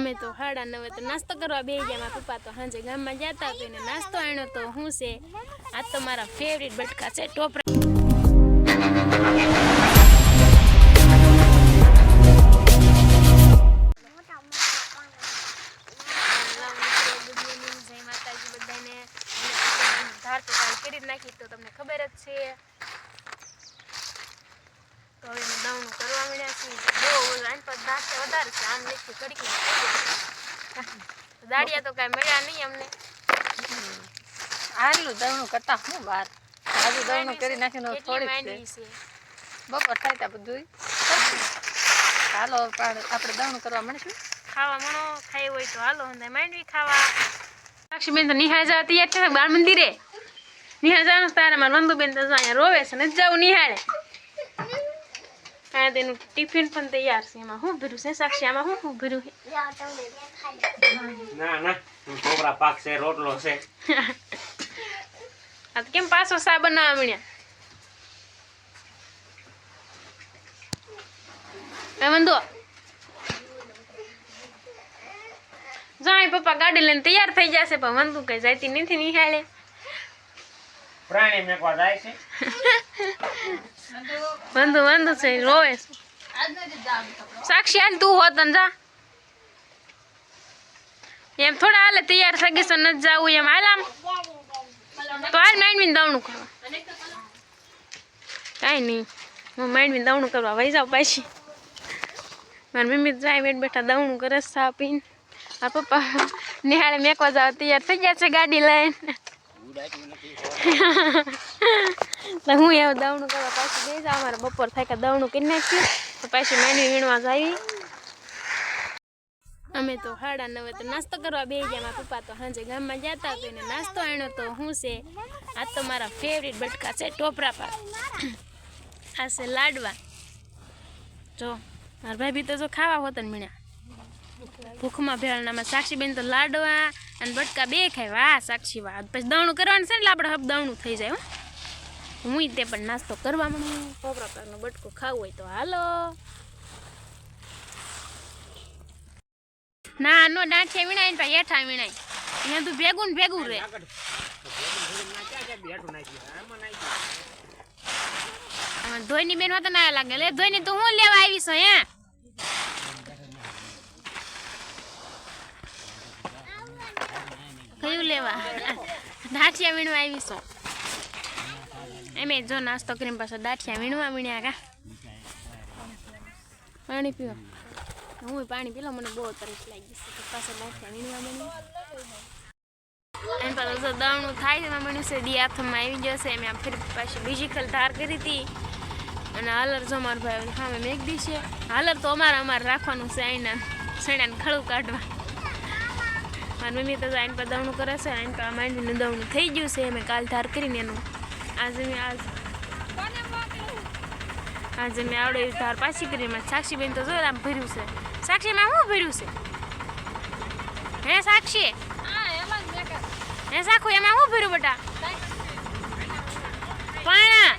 અમે તો હાડા નવે તો નાસ્તો કરવા બે ગયા. મારા પપ્પા તો સાંજે ગામમાં જતા તો નાસ્તો આણ્યો તો હું છે? આ તો મારા ફેવરિટ બટકા છે, ટોપરા. તો વધારે છે આમ લેખી ઘડીક દાડિયા તો કાંઈ મળ્યા નહીં અમને. આટલું દવણું કરતા હું બાર આજુ દવણું કરી નાખીને છે. બપોર થાય ત્યાં બધું હાલો પણ આપણે દવણું કરવા મળીશું. ખાવા મણો ખાઈ હોય તો હાલો ને માંડવી ખાવા. લક્ષ્મીબેન તો નિહાળ જવા તૈયાર છે બાળ મંદિરે. નિહાળ જવાનું તારે મારા વંદુબેન તો અહીંયા રોવે છે નથી જાઉં નિહાળે. હા તેનું ટિફિન પણ તૈયાર છે એમાં શું ભર્યું છે સાક્ષી આમાં શું શું ભર્યું છે ના ના છોકરા પાક છે રોટલો છે આ તો કેમ પાછો સા બનાવવા મળ્યા એ વંદુ જાય પપ્પા ગાડી લઈને તૈયાર થઈ જશે પણ વંદુ કઈ જાતી નથી નિહાળે પ્રાણી મેકવા જાય છે વંદુ વંદુ છે, રોવે સાક્ષી, હાલ તું હોત જા. એમ થોડા હાલે તૈયાર સગી ન નથી જાવું એમ. હાલ આમ. તો હાલ માંડવીને દવણું કરવા. કાંઈ નહીં. હું માંડવીને દવણું કરવા વહી જાઉં પાછી. મારી મમ્મી જાય, બેઠ બેઠા દવણું કરે ચા પીને. આ પપ્પા નિહાળે મેકવા જાવ તૈયાર થઈ ગયા છે ગાડી લઈને. તો હું એવું દવણું કરવા પાછું જઈશ અમારે મારે બપોર થાય કે દવણું કરી નાખ્યું. તો પાછી માંડવી વીણવા જાવી. અમે તો હાડા નવે તો નાસ્તો કરવા બે ગયા. મારા પપ્પા તો સાંજે ગામમાં જતા તો એને નાસ્તો આણ્યો તો હું છે? આ તો મારા ફેવરિટ બટકા છે ટોપરા પાક. આ છે લાડવા. જો, મારા ભાભી તો જો ખાવા હોત ને મીણ્યા ભૂખમાં ભેળનામાં સાક્ષીબેન તો લાડવા અને બટકા બે ખાય. વાહ, સાક્ષી વાહ. પછી દવણું કરવાનું છે ને આપણે હબ દવણું થઈ જાય, હું. તે પણ નાસ્તો કરવા માંડું. કોપરા પાકનો બટકો ખાવું હોય તો હાલો. ના, નો ડાંઠે વીણાય ને હેઠા વીણાય. અહીંયા તું ભેગું ને ભેગું રે ધોઈની બેન તો ના લાગે. લે, ધોઈની તું હું લેવા આવીશ હે લેવા. દાઠિયા વીણવા આવીશું. એમે જો નાસ્તો કરીને પાછો દાંઠિયા વીણવા વીણ્યા કા. પાણી પીવો હું પાણી પીલો, મને બહુ તરસ લાગી છે પાછો દાઠિયા વીણવા બની એમ પાછું જો થાય એમાં બન્યું છે દી હાથમાં આવી જશે એમ ફરી પાછી બીજી ખલ ધાર કરી હતી. અને હાલર જો ભાઈ સામે મેઘ દી છે. હાલર તો અમારે અમારે રાખવાનું છે અહીંના સણાને ખળું કાઢવા. મારી મમ્મી તો આઈન પર દવણું કરે છે આઈન પર માંડીને દવણું થઈ ગયું છે મેં કાલ ધાર કરીને એનું. આજે મેં આજ આજે મેં આવડે ધાર પાછી કરી મેં સાક્ષીબેન તો જોર આમ ભર્યું છે. સાક્ષીમાં શું ભર્યું છે? હે સાક્ષી? હે સાખુ, એમાં શું ભર્યું બેટા? પણ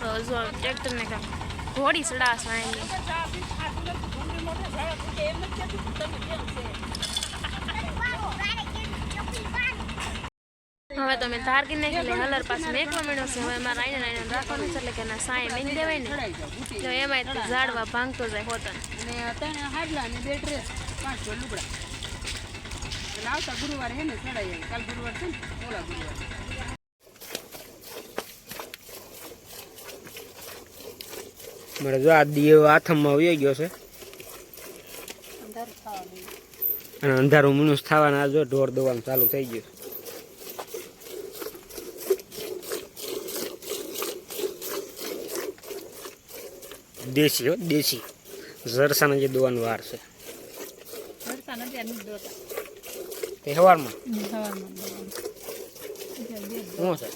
તો જો ટ્રેક્ટરને કામ. ઘોડી વાંગી હવે તમે તારકી ને એટલે હલર પાસે મેકવા મળ્યો છે. હવે મારા આઈને આઈને રાખવાનું છે એટલે કે એના સાંય મેં દેવાય ને. તો એમાં ઝાડવા ભાંગતો જાય હોતન. ને હાડલા ને બે ડ્રેસ પાંચ લુગડા. આવતા ગુરુવારે હે ને, ચડાઈ કાલ ગુરુવાર છે ને, ઓલા ગુરુવાર. મારે જો આ દીવ હાથમાં આવી ગયો છે. અને અંધારું મનુષ થવાના જો ઢોર દોવાનું ચાલુ થઈ ગયું દેશી હો દેશી. જરસાના જે દોવાનું વાર છે. તહેવારમાં. શું છે?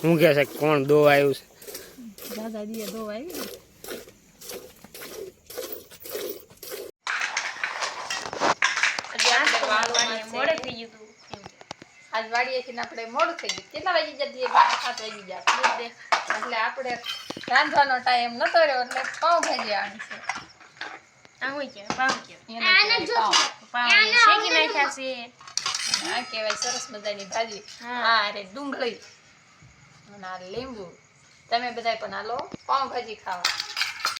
શું કહે છે કોણ દોવા આવ્યું છે? દાદા દીએ ગયું એમ આજ વાડીએથી ને આપણે મોડું થઈ ગયું. કેટલા વાગી જતી બાર સાત વાગી ગયા એટલે આપણે રાંધવાનો ટાઈમ નતો રહ્યો એટલે પાઉંભાજી આણી છે. આ હોય કે? પાઉં કે? પાઉં. શેકી નાખ્યા છે? આ કહેવાય સરસ મજાની ભાજી. હા. હા અરે ડુંગળી. અને આ લીંબુ. તમે બધાય પણ હાલો પાઉંભાજી ખાવા.